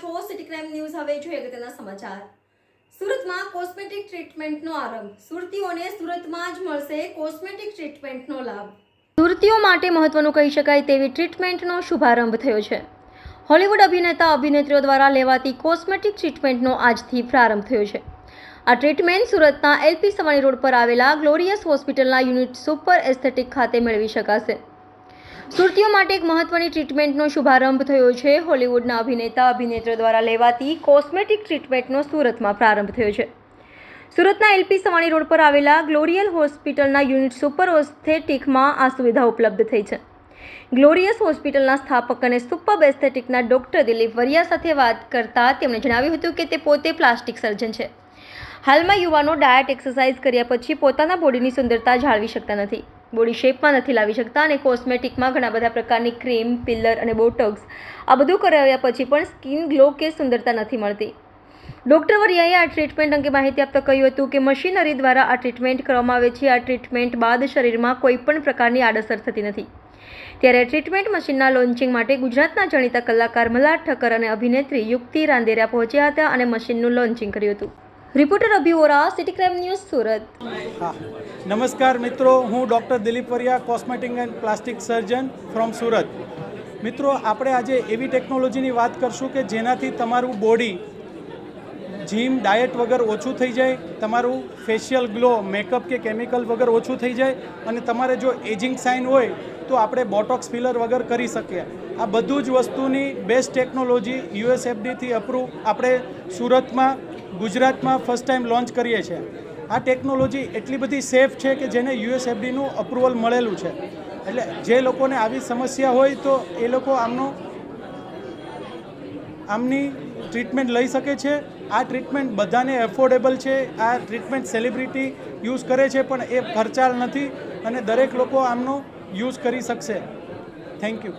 છો city crime news હવે જોઈએ અગત્યના સમાચાર. સુરતમાં કોસ્મેટિક ટ્રીટમેન્ટનો આરંભ. સુરતીઓને સુરતમાં જ મળશે કોસ્મેટિક ટ્રીટમેન્ટનો લાભ. સુરતીઓ માટે મહત્વનું કહી શકાય તેવી ટ્રીટમેન્ટનો શુભારંભ થયો છે. હોલિવૂડ અભિનેતા, અભિનેત્રીઓ દ્વારા લેવાતી કોસ્મેટિક ટ્રીટમેન્ટનો આજથી પ્રારંભ થયો છે. આ ટ્રીટમેન્ટ સુરતના એલપી સવાણી રોડ પર આવેલા ગ્લોરિયસ હોસ્પિટલના યુનિટ સુપર એસ્થેટિક ખાતે મેળવી શકાશે. સુરતીઓ માટે એક મહત્વની ટ્રીટમેન્ટનો શુભારંભ થયો છે. હોલિવૂડના અભિનેતા અભિનેત્રી દ્વારા લેવાતી કોસ્મેટિક ટ્રીટમેન્ટનો સુરતમાં પ્રારંભ થયો છે. સુરતના એલપી સવાણી રોડ પર આવેલા ગ્લોરિયલ હોસ્પિટલના યુનિટ સુપર ઓસ્થેટિકમાં આ સુવિધા ઉપલબ્ધ થઈ છે. ગ્લોરિયસ હોસ્પિટલના સ્થાપક અને સુપર એસ્થેટિકના ડોક્ટર દિલીપ વરિયા સાથે વાત કરતા તેમણે જણાવ્યું હતું કે તે પોતે પ્લાસ્ટિક સર્જન છે. હાલમાં યુવાનો ડાયટ એક્સરસાઇઝ કર્યા પછી પોતાના બોડીની સુંદરતા જાળવી શકતા નથી. બોડી શેપમાં નથી લાવી શકતા અને કોસ્મેટિકમાં ઘણા બધા પ્રકારની ક્રીમ, પિલર અને બોટોક્સ. આ બધું કરાવ્યા પછી પણ સ્કિન ગ્લો કે સુંદરતા નથી મળતી. ડૉક્ટર વરિયાએ આ ટ્રીટમેન્ટ અંગે માહિતી આપતા કહ્યું હતું કે મશીનરી દ્વારા આ ટ્રીટમેન્ટ કરવામાં આવે છે. આ ટ્રીટમેન્ટ બાદ શરીરમાં કોઈ પણ પ્રકારની આડઅસર થતી નથી. ત્યારે ટ્રીટમેન્ટ મશીનના લોન્ચિંગ માટે ગુજરાતના જાણીતા કલાકાર મલ્હાર ઠક્કર અને અભિનેત્રી યુક્તિ રાંદેરા પહોંચ્યા હતા અને મશીનનું લોન્ચિંગ કર્યું હતું. Reporter Abhi Vora city crime news Surat. નમસ્કાર મિત્રો, હું doctor Dilip Variya, cosmetic and plastic surgeon from Surat. મિત્રો, આપણે આજે એવી ટેકનોલોજીની વાત કરશું કે જેનાથી તમારું બોડી જીમ, ડાયટ વગર ઓછું થઈ જાય, તમારું ફેશિયલ ગ્લો, મેકઅપ કે કેમિકલ વગર ઓછું થઈ જાય, અને તમારે જો એજિંગ સાઇન હોય, તો આપણે બોટોક્સ ફિલર વગર કરી શકીએ. આ બધું જ વસ્તુની બેસ્ટ ટેકનોલોજી યુએસએફડીથી અપ્રૂવ આપણે સુરતમાં ગુજરાતમાં ફર્સ્ટ ટાઈમ લોન્ચ કરીએ છીએ. આ ટેકનોલોજી એટલી બધી સેફ છે કે જેને યુએસએફડીનું અપ્રુવલ મળેલું છે. એટલે જે લોકોને આવી સમસ્યા હોય તો એ લોકો આમનો, આમની ટ્રીટમેન્ટ લઈ શકે છે. આ ટ્રીટમેન્ટ બધાને એફોર્ડેબલ છે. આ ટ્રીટમેન્ટ સેલિબ્રિટી યુઝ કરે છે, પણ એ ખર્ચાળ નથી અને દરેક લોકો આમનો યુઝ કરી શકશે. Thank you